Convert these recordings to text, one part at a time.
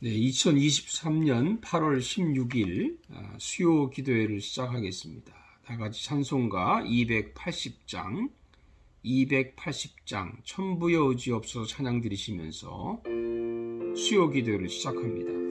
네, 2023년 8월 16일 아, 수요 기도회를 시작하겠습니다. 다 같이 찬송가 280장, 280장 천부여 의지 없어서 찬양 드리시면서 수요 기도회를 시작합니다.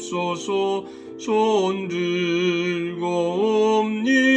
없어서 손 들고 옵니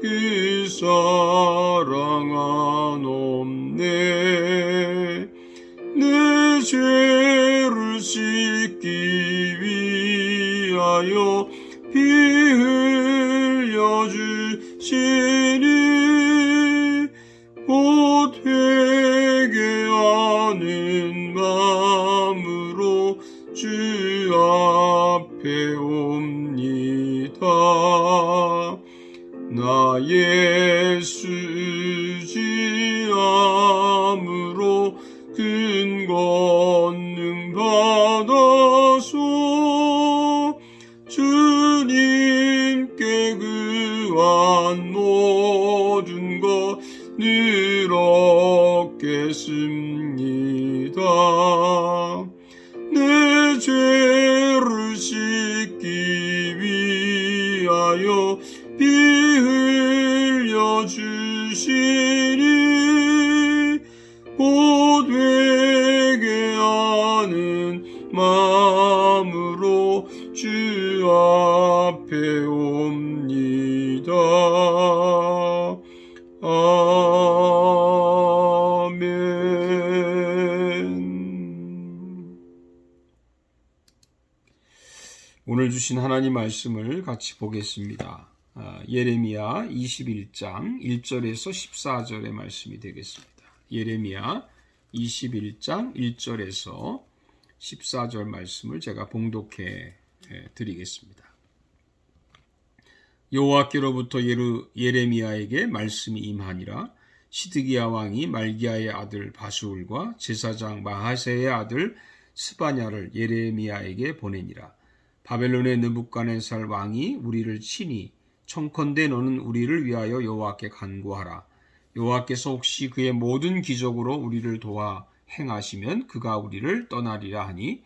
주시 나 예수 지암으로 큰 권능 받아서 주님께 구한 모든 것늘 얻겠습니다. 내 죄를 씻기 위하여 피 흘려 주시니 곧 회개하는 마음으로 주 앞에 옵니다. 아멘. 오늘 주신 하나님 말씀을 같이 보겠습니다. 아, 예레미야 21장 1절에서 14절의 말씀이 되겠습니다. 예레미야 21장 1절에서 14절 말씀을 제가 봉독해 예, 드리겠습니다. 여호와께로부터 예레미야에게 말씀이 임하니라 시드기야 왕이 말기야의 아들 바수울과 제사장 마하세의 아들 스바냐를 예레미야에게 보내니라 바벨론의 느부갓네살 왕이 우리를 치니 청컨대 너는 우리를 위하여 여호와께 간구하라. 여호와께서 혹시 그의 모든 기적으로 우리를 도와 행하시면 그가 우리를 떠나리라 하니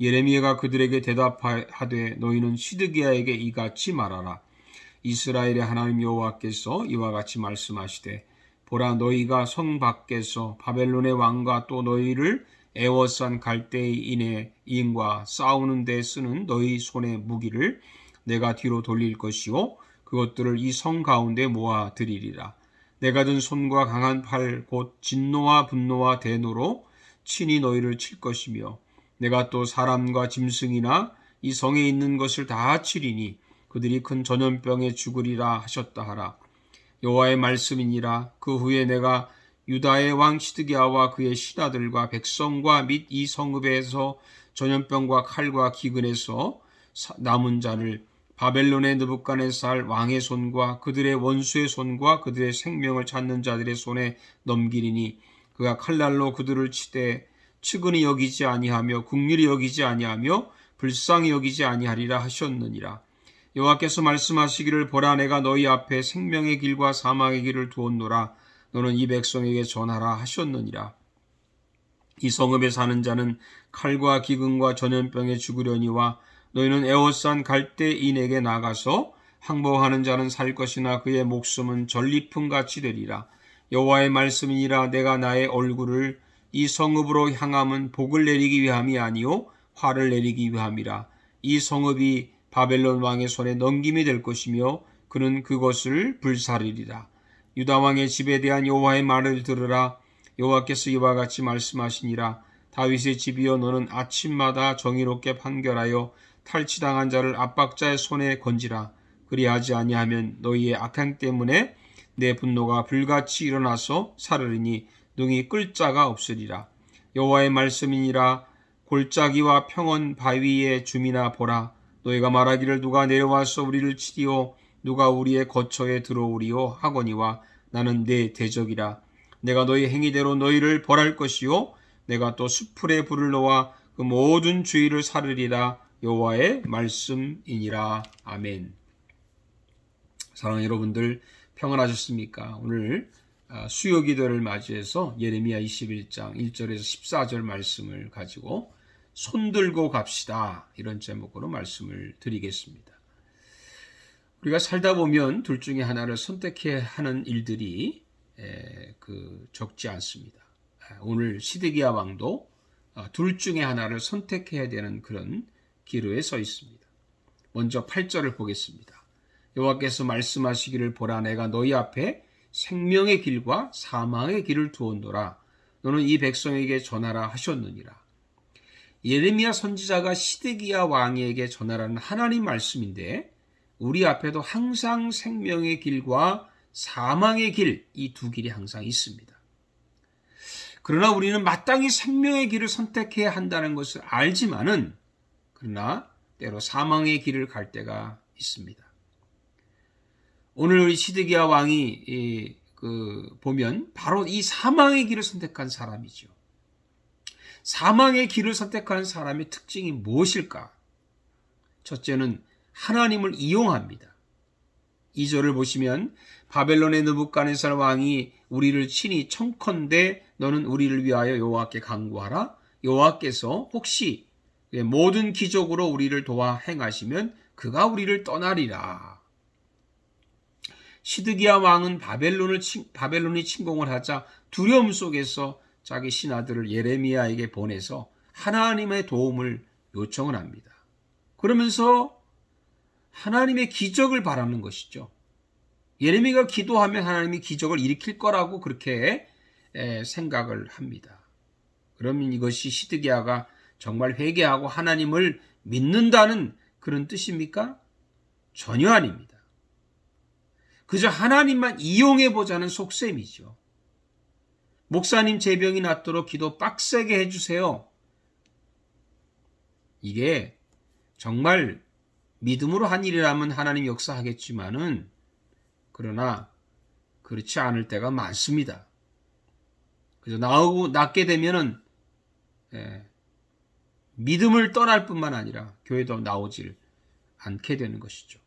예레미야가 그들에게 대답하되 너희는 시드기야에게 이같이 말하라. 이스라엘의 하나님 여호와께서 이와 같이 말씀하시되 보라 너희가 성 밖에서 바벨론의 왕과 또 너희를 애워싼 갈대인의 인과 싸우는 데 쓰는 너희 손의 무기를 내가 뒤로 돌릴 것이요 그것들을 이 성 가운데 모아 드리리라 내가 든 손과 강한 팔 곧 진노와 분노와 대노로 친히 너희를 칠 것이며 내가 또 사람과 짐승이나 이 성에 있는 것을 다 치리니 그들이 큰 전염병에 죽으리라 하셨다 하라. 여호와의 말씀이니라. 그 후에 내가 유다의 왕 시드기야와 그의 신하들과 백성과 및 이 성읍에서 전염병과 칼과 기근에서 남은 자를 바벨론의 느부갓네살 왕의 손과 그들의 원수의 손과 그들의 생명을 찾는 자들의 손에 넘기리니 그가 칼날로 그들을 치되 측은히 여기지 아니하며 국률이 여기지 아니하며 불쌍히 여기지 아니하리라 하셨느니라. 여호와께서 말씀하시기를 보라 내가 너희 앞에 생명의 길과 사망의 길을 두었노라 너는 이 백성에게 전하라 하셨느니라 이 성읍에 사는 자는 칼과 기근과 전염병에 죽으려니와 너희는 에워싼 갈대인에게 나가서 항복하는 자는 살 것이나 그의 목숨은 전리품 같이 되리라. 여호와의 말씀이니라 내가 나의 얼굴을 이 성읍으로 향함은 복을 내리기 위함이 아니요 화를 내리기 위함이라. 이 성읍이 바벨론 왕의 손에 넘김이 될 것이며 그는 그것을 불사르리라. 유다 왕의 집에 대한 여호와의 말을 들으라. 여호와께서 이와 같이 말씀하시니라. 다윗의 집이여 너는 아침마다 정의롭게 판결하여 탈취당한 자를 압박자의 손에 건지라. 그리하지 아니하면 너희의 악행 때문에 내 분노가 불같이 일어나서 사르리니 능히 끌 자가 없으리라. 여호와의 말씀이니라. 골짜기와 평원 바위의 주민아 보라. 너희가 말하기를 누가 내려와서 우리를 치리오 누가 우리의 거처에 들어오리오 하거니와 나는 내 대적이라. 내가 너희 행위대로 너희를 벌할 것이요? 내가 또 수풀에 불을 놓아 그 모든 주의를 사르리라 여호와의 말씀이니라 아멘. 사랑하는 여러분들 평안하셨습니까? 오늘 아, 수요 기도를 맞이해서 예레미야 21장 1절에서 14절 말씀을 가지고 손들고 갑시다. 이런 제목으로 말씀을 드리겠습니다. 우리가 살다 보면 둘 중에 하나를 선택해야 하는 일들이 그 적지 않습니다. 아, 오늘 시드기야 왕도 아, 둘 중에 하나를 선택해야 되는 그런 기로에 서 있습니다. 먼저 8절을 보겠습니다. 여호와께서 말씀하시기를 보라 내가 너희 앞에 생명의 길과 사망의 길을 두었노라 너는 이 백성에게 전하라 하셨느니라 예레미야 선지자가 시드기야 왕에게 전하라는 하나님 말씀인데 우리 앞에도 항상 생명의 길과 사망의 길 이 두 길이 항상 있습니다. 그러나 우리는 마땅히 생명의 길을 선택해야 한다는 것을 알지만은 그러나 때로 사망의 길을 갈 때가 있습니다. 오늘 우리 시드기야 왕이 이, 그 보면 바로 이 사망의 길을 선택한 사람이죠. 사망의 길을 선택한 사람의 특징이 무엇일까? 첫째는 하나님을 이용합니다. 2절을 보시면 바벨론의 느부갓네살 왕이 우리를 친히 청컨대 너는 우리를 위하여 여호와께 간구하라. 여호와께서 혹시 모든 기적으로 우리를 도와 행하시면 그가 우리를 떠나리라. 시드기야 왕은 바벨론을 바벨론이 침공을 하자 두려움 속에서 자기 신하들을 예레미야에게 보내서 하나님의 도움을 요청을 합니다. 그러면서 하나님의 기적을 바라는 것이죠. 예레미가 기도하면 하나님이 기적을 일으킬 거라고 그렇게 생각을 합니다. 그러면 이것이 시드기야가 정말 회개하고 하나님을 믿는다는 그런 뜻입니까? 전혀 아닙니다. 그저 하나님만 이용해 보자는 속셈이죠. 목사님 제병이 낫도록 기도 빡세게 해주세요. 이게 정말 믿음으로 한 일이라면 하나님 역사하겠지만은 그러나 그렇지 않을 때가 많습니다. 그래서 나오고 낫게 되면은 예, 믿음을 떠날 뿐만 아니라 교회도 나오질 않게 되는 것이죠.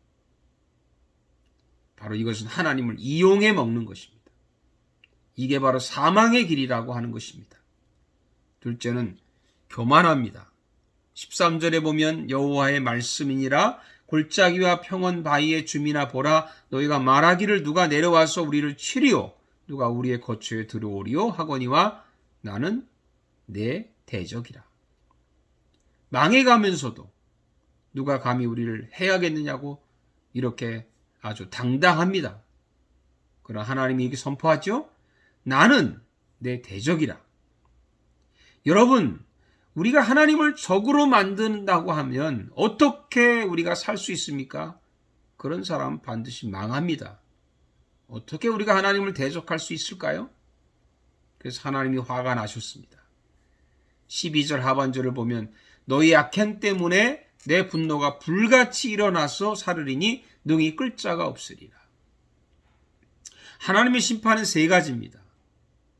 바로 이것은 하나님을 이용해 먹는 것입니다. 이게 바로 사망의 길이라고 하는 것입니다. 둘째는 교만합니다. 13절에 보면 여호와의 말씀이니라 골짜기와 평원 바위의 주민아 보라 너희가 말하기를 누가 내려와서 우리를 치리오 누가 우리의 거처에 들어오리오 하거니와 나는 내 대적이라. 망해가면서도 누가 감히 우리를 해야겠느냐고 이렇게 아주 당당합니다. 그러나 하나님이 이렇게 선포하죠? 나는 내 대적이라. 여러분, 우리가 하나님을 적으로 만든다고 하면 어떻게 우리가 살 수 있습니까? 그런 사람은 반드시 망합니다. 어떻게 우리가 하나님을 대적할 수 있을까요? 그래서 하나님이 화가 나셨습니다. 12절 하반절을 보면 너희 악행 때문에 내 분노가 불같이 일어나서 사르리니 능히 끌 자가 없으리라. 하나님의 심판은 세 가지입니다.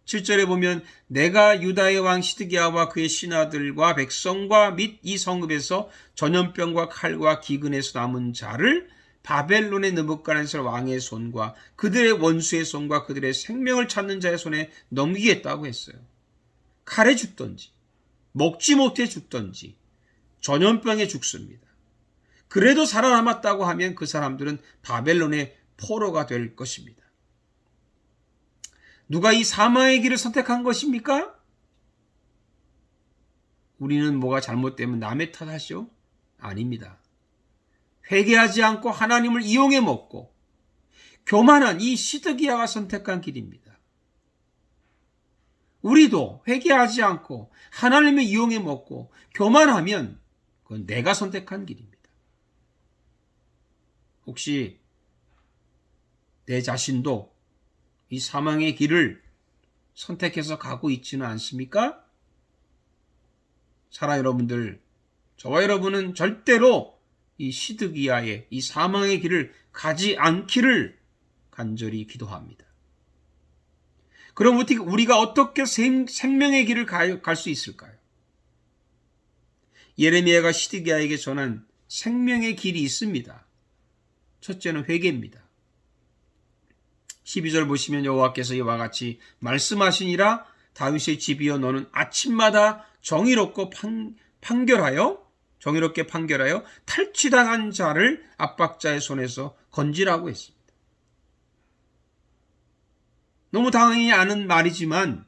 7절에 보면 내가 유다의 왕 시드기야와 그의 신하들과 백성과 및 이 성읍에서 전염병과 칼과 기근에서 남은 자를 바벨론의 느부갓네살 왕의 손과 그들의 원수의 손과 그들의 생명을 찾는 자의 손에 넘기겠다고 했어요. 칼에 죽던지 먹지 못해 죽던지 전염병에 죽습니다. 그래도 살아남았다고 하면 그 사람들은 바벨론의 포로가 될 것입니다. 누가 이 사망의 길을 선택한 것입니까? 우리는 뭐가 잘못되면 남의 탓하시오? 아닙니다. 회개하지 않고 하나님을 이용해 먹고 교만한 이 시드기야가 선택한 길입니다. 우리도 회개하지 않고 하나님을 이용해 먹고 교만하면 그건 내가 선택한 길입니다. 혹시 내 자신도 이 사망의 길을 선택해서 가고 있지는 않습니까? 사랑 여러분들, 저와 여러분은 절대로 이 시드기야의 이 사망의 길을 가지 않기를 간절히 기도합니다. 그럼 우리가 어떻게 생명의 길을 갈 수 있을까요? 예레미야가 시드기야에게 전한 생명의 길이 있습니다. 첫째는 회개입니다. 12절 보시면 여호와께서 이와 같이 말씀하시니라 다윗의 집이여 너는 아침마다 정의롭고 판, 판결하여 정의롭게 판결하여 탈취당한 자를 압박자의 손에서 건지라고 했습니다. 너무 당연히 아는 말이지만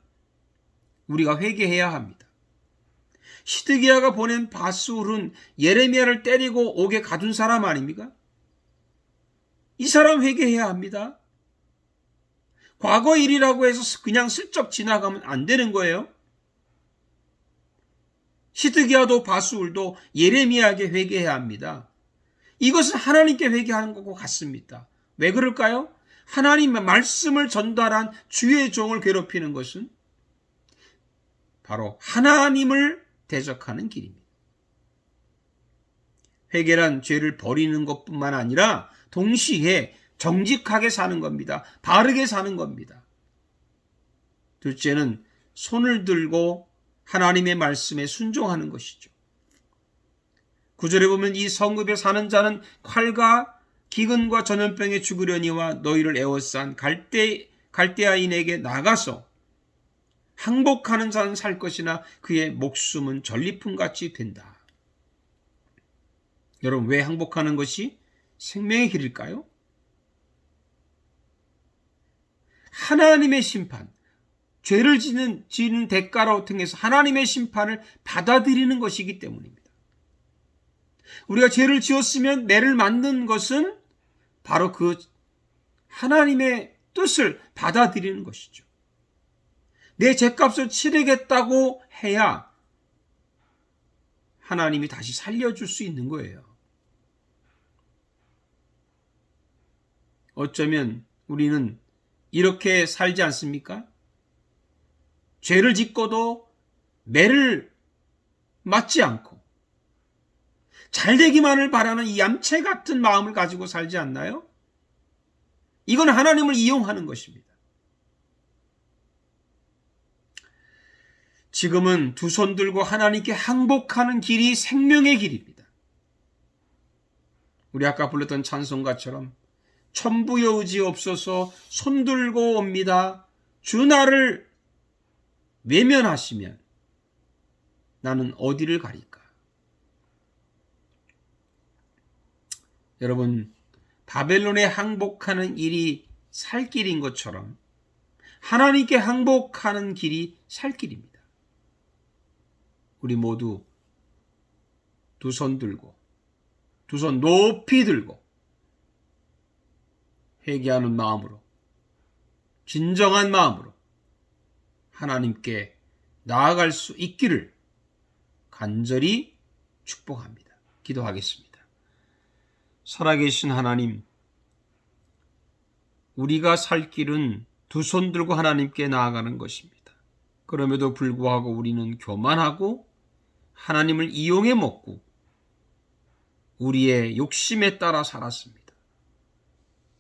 우리가 회개해야 합니다. 시드기야가 보낸 바스울은 예레미야를 때리고 옥에 가둔 사람 아닙니까? 이 사람 회개해야 합니다. 과거 일이라고 해서 그냥 슬쩍 지나가면 안 되는 거예요. 시드기야도 바수울도 예레미야에게 회개해야 합니다. 이것은 하나님께 회개하는 것과 같습니다. 왜 그럴까요? 하나님의 말씀을 전달한 주의 종을 괴롭히는 것은 바로 하나님을 대적하는 길입니다. 회개란 죄를 버리는 것뿐만 아니라 동시에 정직하게 사는 겁니다. 바르게 사는 겁니다. 둘째는 손을 들고 하나님의 말씀에 순종하는 것이죠. 구절에 보면 이 성읍에 사는 자는 칼과 기근과 전염병에 죽으려니와 너희를 에워싼 갈대 갈대아인에게 나가서 항복하는 자는 살 것이나 그의 목숨은 전리품 같이 된다. 여러분 왜 항복하는 것이 생명의 길일까요? 하나님의 심판, 죄를 지는, 지는 대가로 통해서 하나님의 심판을 받아들이는 것이기 때문입니다. 우리가 죄를 지었으면 매를 맞는 것은 바로 그 하나님의 뜻을 받아들이는 것이죠. 내 죄값을 치르겠다고 해야 하나님이 다시 살려줄 수 있는 거예요. 어쩌면 우리는 이렇게 살지 않습니까? 죄를 짓고도 매를 맞지 않고 잘 되기만을 바라는 이 얌체 같은 마음을 가지고 살지 않나요? 이건 하나님을 이용하는 것입니다. 지금은 두 손 들고 하나님께 항복하는 길이 생명의 길입니다. 우리 아까 불렀던 찬송가처럼 천부여 의지 없어서 손 들고 옵니다. 주 나를 외면하시면 나는 어디를 가릴까? 여러분, 바벨론에 항복하는 일이 살 길인 것처럼 하나님께 항복하는 길이 살 길입니다. 우리 모두 두 손 들고, 두 손 높이 들고, 회개하는 마음으로 진정한 마음으로 하나님께 나아갈 수 있기를 간절히 축복합니다. 기도하겠습니다. 살아계신 하나님, 우리가 살 길은 두 손 들고 하나님께 나아가는 것입니다. 그럼에도 불구하고 우리는 교만하고 하나님을 이용해 먹고 우리의 욕심에 따라 살았습니다.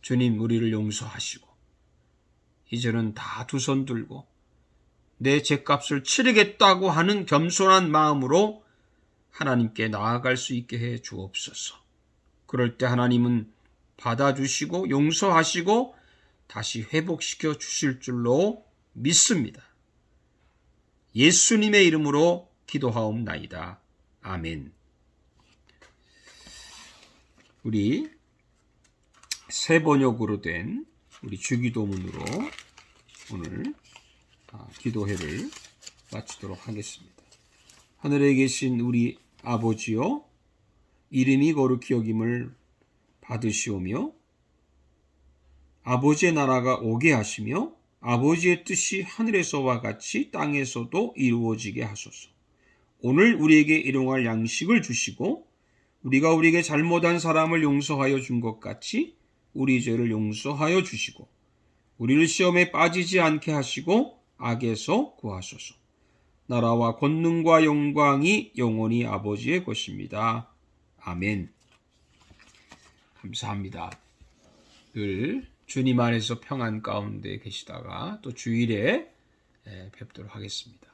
주님 우리를 용서하시고 이제는 다 두 손 들고 내 죄값을 치르겠다고 하는 겸손한 마음으로 하나님께 나아갈 수 있게 해 주옵소서. 그럴 때 하나님은 받아주시고 용서하시고 다시 회복시켜 주실 줄로 믿습니다. 예수님의 이름으로 기도하옵나이다. 아멘. 우리 새 번역으로 된 우리 주기도문으로 오늘 아, 기도회를 마치도록 하겠습니다. 하늘에 계신 우리 아버지요 이름이 거룩히 여김을 받으시오며 아버지의 나라가 오게 하시며 아버지의 뜻이 하늘에서와 같이 땅에서도 이루어지게 하소서. 오늘 우리에게 일용할 양식을 주시고 우리가 우리에게 잘못한 사람을 용서하여 준 것 같이 우리 죄를 용서하여 주시고 우리를 시험에 빠지지 않게 하시고 악에서 구하소서. 나라와 권능과 영광이 영원히 아버지의 것입니다. 아멘. 감사합니다. 늘 주님 안에서 평안 가운데 계시다가 또 주일에 예, 뵙도록 하겠습니다.